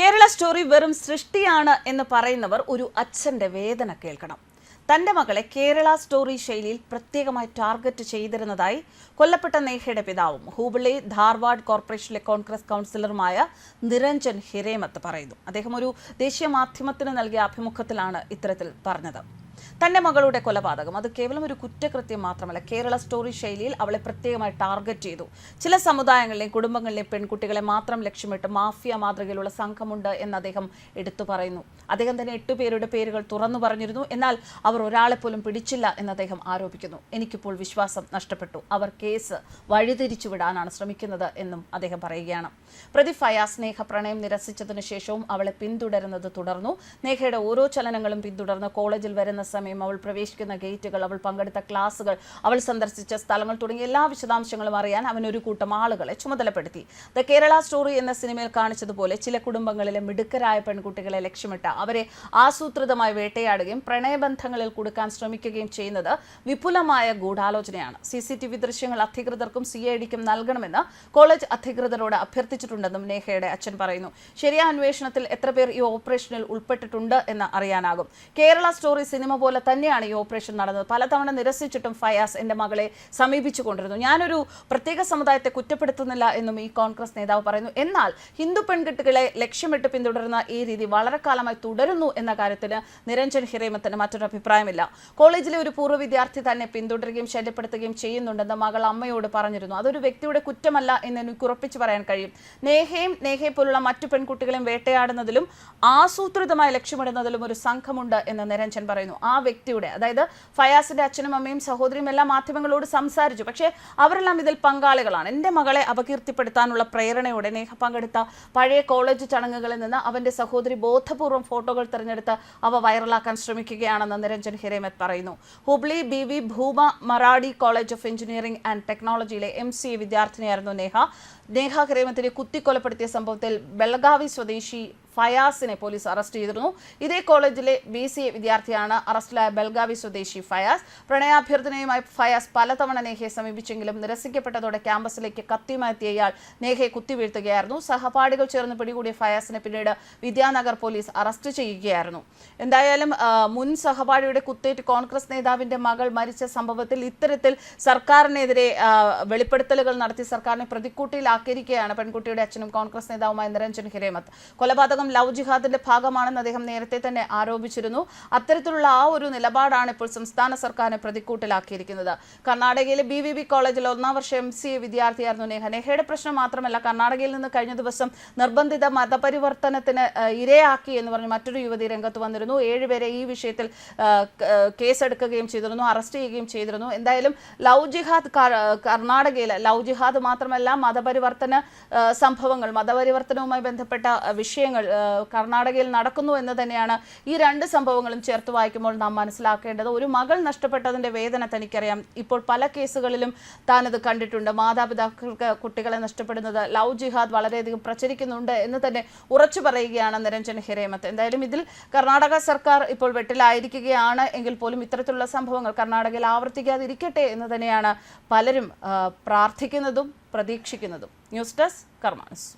Kerala story വെറും സൃഷ്ടിയാണ് എന്ന് പറയുന്നവർ ഒരു അച്ഛന്റെ വേദന കേൾക്കണം. തന്റെ മകളെ കേരള സ്റ്റോറി ശൈലിയിൽ പ്രത്യേകമായി ടാർഗറ്റ് ചെയ്തിരുന്നതായി കൊല്ലപ്പെട്ട നേഹയുടെ പിതാവും ഹൂബിളി ധാർവാഡ് കോർപ്പറേഷനിലെ കോൺഗ്രസ് കൗൺസിലറുമായ നിരഞ്ജൻ ഹിരേമത്ത് പറയുന്നു. അദ്ദേഹം ഒരു ദേശീയ മാധ്യമത്തിന് നൽകിയ അഭിമുഖത്തിലാണ് ഇത്തരത്തിൽ പറഞ്ഞത്. തന്റെ മകളുടെ കൊലപാതകം. അത് കേവലം ഒരു കുറ്റകൃത്യം മാത്രമല്ല കേരള സ്റ്റോറി ശൈലിയിൽ അവളെ പ്രത്യേകമായി ടാർഗറ്റ് ചെയ്തു. ചില സമുദായങ്ങളിലെയും കുടുംബങ്ങളിലെയും പെൺകുട്ടികളെ മാത്രം ലക്ഷ്യമിട്ട് മാഫിയ മാതൃകയിലുള്ള സംഘമുണ്ട് എന്ന് അദ്ദേഹം എടുത്തു പറയുന്നു. അദ്ദേഹം തന്നെ എട്ടു പേരുടെ പേരുകൾ തുറന്നു പറഞ്ഞിരുന്നു. എന്നാൽ അവർ ഒരാളെ പോലും പിടിച്ചില്ല എന്ന് അദ്ദേഹം ആരോപിക്കുന്നു. എനിക്കിപ്പോൾ വിശ്വാസം നഷ്ടപ്പെട്ടു. അവർ കേസ് വഴിതിരിച്ചുവിടാനാണ് ശ്രമിക്കുന്നത് എന്നും അദ്ദേഹം പറയുകയാണ്. പ്രതി ഫയാ സ്നേഹ പ്രണയം നിരസിച്ചതിനു ശേഷവും അവളെ പിന്തുടരുന്നത് തുടർന്നു. നേഹയുടെ ഓരോ ചലനങ്ങളും പിന്തുടർന്ന് കോളേജിൽ വരുന്ന സമയം അവൾ പ്രവേശിക്കുന്ന ഗേറ്റുകൾ അവൾ പങ്കെടുത്ത ക്ലാസുകൾ അവൾ സന്ദർശിച്ച സ്ഥലങ്ങൾ തുടങ്ങിയ എല്ലാ വിശദാംശങ്ങളും അറിയാൻ അവൻ ഒരു കൂട്ടം ആളുകളെ ചുമതലപ്പെടുത്തി. ദ കേരള സ്റ്റോറി എന്ന സിനിമയിൽ കാണിച്ചതുപോലെ ചില കുടുംബങ്ങളിലെ മിടുക്കരായ പെൺകുട്ടികളെ ലക്ഷ്യമിട്ട് അവരെ ആസൂത്രിതമായി വേട്ടയാടുകയും പ്രണയബന്ധങ്ങളിൽ കൊടുക്കാൻ ശ്രമിക്കുകയും ചെയ്യുന്നത് വിപുലമായ ഗൂഢാലോചനയാണ്. സി സി ടി വി ദൃശ്യങ്ങൾ അധികൃതർക്കും സി ഐ ഡിക്കും നൽകണമെന്ന് കോളേജ് അധികൃതരോട് അഭ്യർത്ഥിച്ചിട്ടുണ്ടെന്നും നേഹയുടെ അച്ഛൻ പറയുന്നു. ശരിയായ അന്വേഷണത്തിൽ എത്ര പേർ ഈ ഓപ്പറേഷനിൽ ഉൾപ്പെട്ടിട്ടുണ്ട് എന്ന് അറിയാനാകും. കേരള സ്റ്റോറി സിനിമ പോലെ തന്നെയാണ് ഈ ഓപ്പറേഷൻ നടന്നത്. പലതവണ നിരസിച്ചിട്ടും ഫയാസ് എന്റെ മകളെ സമീപിച്ചു കൊണ്ടിരുന്നു ഞാനൊരു പ്രത്യേക സമുദായത്തെ കുറ്റപ്പെടുത്തുന്നില്ല എന്നും ഈ കോൺഗ്രസ് നേതാവ് പറയുന്നു. എന്നാൽ ഹിന്ദു പെൺകുട്ടികളെ ലക്ഷ്യമിട്ട് പിന്തുടരുന്ന ഈ രീതി വളരെ കാലമായി തുടരുന്നു എന്ന കാര്യത്തിൽ നിരഞ്ജൻ ഹിരേമത്തിന് മറ്റൊരു അഭിപ്രായമില്ല. കോളേജിലെ ഒരു പൂർവ വിദ്യാർത്ഥി തന്നെ പിന്തുടരുകയും ശല്യപ്പെടുത്തുകയും ചെയ്യുന്നുണ്ടെന്ന് മകൾ അമ്മയോട് പറഞ്ഞിരുന്നു. അതൊരു വ്യക്തിയുടെ കുറ്റമല്ല എന്ന് എനിക്ക് ഉറപ്പിച്ചു പറയാൻ കഴിയും. നേഹയും നേഹയെ പോലുള്ള മറ്റു പെൺകുട്ടികളെയും വേട്ടയാടുന്നതിലും ആസൂത്രിതമായി ലക്ഷ്യമിടുന്നതിലും ഒരു സംഘമുണ്ട് എന്ന് നിരഞ്ജൻ പറയുന്നു. ആ വ്യക്തിയുടെ അതായത് ഫയാസിന്റെ അച്ഛനും അമ്മയും സഹോദരിയും എല്ലാം മാധ്യമങ്ങളോട് സംസാരിച്ചു. പക്ഷേ അവരെല്ലാം ഇതിൽ പങ്കാളികളാണ്. എന്റെ മകളെ അപകീർത്തിപ്പെടുത്താനുള്ള പ്രേരണയോടെ നേഹ പങ്കെടുത്ത പഴയ കോളേജ് ചടങ്ങുകളിൽ നിന്ന് അവന്റെ സഹോദരി ബോധപൂർവം ഫോട്ടോകൾ തിരഞ്ഞെടുത്ത് അവ വൈറലാക്കാൻ ശ്രമിക്കുകയാണെന്ന് നിരഞ്ജൻ ഹിരേമത് പറയുന്നു. Hubli B V Bhoomaraddi college of engineering and ടെക്നോളജിയിലെ M C വിദ്യാർത്ഥിനിയായിരുന്നു നേഹ നേഹ ഹിരേമത്തിനെ കുത്തിക്കൊലപ്പെടുത്തിയ സംഭവത്തിൽ ബെളഗാവി സ്വദേശി ഫയാസിനെ പോലീസ് അറസ്റ്റ് ചെയ്തിരുന്നു. ഇതേ കോളേജിലെ ബി സി എ വിദ്യാർത്ഥിയാണ് അറസ്റ്റിലായ ബൽഗാവി സ്വദേശി ഫയാസ്. പ്രണയാഭ്യർത്ഥനയുമായി ഫയാസ് പലതവണ നേഹയെ സമീപിച്ചെങ്കിലും നിരസിക്കപ്പെട്ടതോടെ ക്യാമ്പസിലേക്ക് കത്തിയുമെത്തിയ ഇയാൾ നേഹയെ കുത്തിവീഴ്ത്തുകയായിരുന്നു. സഹപാഠികൾ ചേർന്ന് പിടികൂടിയ ഫയാസിനെ പിന്നീട് വിദ്യാനഗർ പോലീസ് അറസ്റ്റ് ചെയ്യുകയായിരുന്നു. എന്തായാലും മുൻ സഹപാഠിയുടെ കുത്തേറ്റ് കോൺഗ്രസ് നേതാവിന്റെ മകൾ മരിച്ച സംഭവത്തിൽ ഇത്തരത്തിൽ സർക്കാരിനെതിരെ വെളിപ്പെടുത്തലുകൾ നടത്തി സർക്കാരിനെ പ്രതിക്കൂട്ടിലാക്കിയിരിക്കുകയാണ് പെൺകുട്ടിയുടെ അച്ഛനും കോൺഗ്രസ് നേതാവുമായ നിരഞ്ജൻ ഹിരേമത്ത്. കൊലപാതകം ലവ് ജിഹാദിന്റെ ഭാഗമാണെന്ന് അദ്ദേഹം നേരത്തെ തന്നെ ആരോപിച്ചിരുന്നു. അത്തരത്തിലുള്ള ആ ഒരു നിലപാടാണ് ഇപ്പോൾ സംസ്ഥാന സർക്കാരിനെ പ്രതിക്കൂട്ടിലാക്കിയിരിക്കുന്നത്. കർണാടകയിലെ ബി വി ബി കോളേജിൽ ഒന്നാം വർഷം എം സി എ വിദ്യാർത്ഥിയായിരുന്നു നേഹ നേഹയുടെ പ്രശ്നം മാത്രമല്ല കർണാടകയിൽ നിന്ന് കഴിഞ്ഞ ദിവസം നിർബന്ധിത മതപരിവർത്തനത്തിന് ഇരയാക്കി എന്ന് പറഞ്ഞ് മറ്റൊരു യുവതി രംഗത്ത് വന്നിരുന്നു. ഏഴുപേരെ ഈ വിഷയത്തിൽ കേസെടുക്കുകയും ചെയ്തിരുന്നു അറസ്റ്റ് ചെയ്യുകയും ചെയ്തിരുന്നു. എന്തായാലും ലവ് ജിഹാദ് കർണാടകയിൽ ലവ് ജിഹാദ് മാത്രമല്ല മതപരിവർത്തന സംഭവങ്ങൾ മതപരിവർത്തനവുമായി ബന്ധപ്പെട്ട വിഷയങ്ങൾ കർണാടകയിൽ നടക്കുന്നു എന്ന് തന്നെയാണ് ഈ രണ്ട് സംഭവങ്ങളും ചേർത്ത് വായിക്കുമ്പോൾ നാം മനസ്സിലാക്കേണ്ടത്. ഒരു മകൾ നഷ്ടപ്പെട്ടതിന്റെ വേദന തനിക്കറിയാം. ഇപ്പോൾ പല കേസുകളിലും താനത് കണ്ടിട്ടുണ്ട്. മാതാപിതാക്കൾക്ക് കുട്ടികളെ നഷ്ടപ്പെടുന്നത് ലവ് ജിഹാദ് വളരെയധികം പ്രചരിക്കുന്നുണ്ട് എന്ന് തന്നെ ഉറച്ചു പറയുകയാണ് നിരഞ്ജൻ ഹിരേമത്ത്. എന്തായാലും ഇതിൽ കർണാടക സർക്കാർ ഇപ്പോൾ വെട്ടിലായിരിക്കുകയാണ് എങ്കിൽ പോലും ഇത്തരത്തിലുള്ള സംഭവങ്ങൾ കർണാടകയിൽ ആവർത്തിക്കാതിരിക്കട്ടെ എന്ന് തന്നെയാണ് പലരും പ്രാർത്ഥിക്കുന്നതും പ്രതീക്ഷിക്കുന്നതും. News desk കർമാനസ്.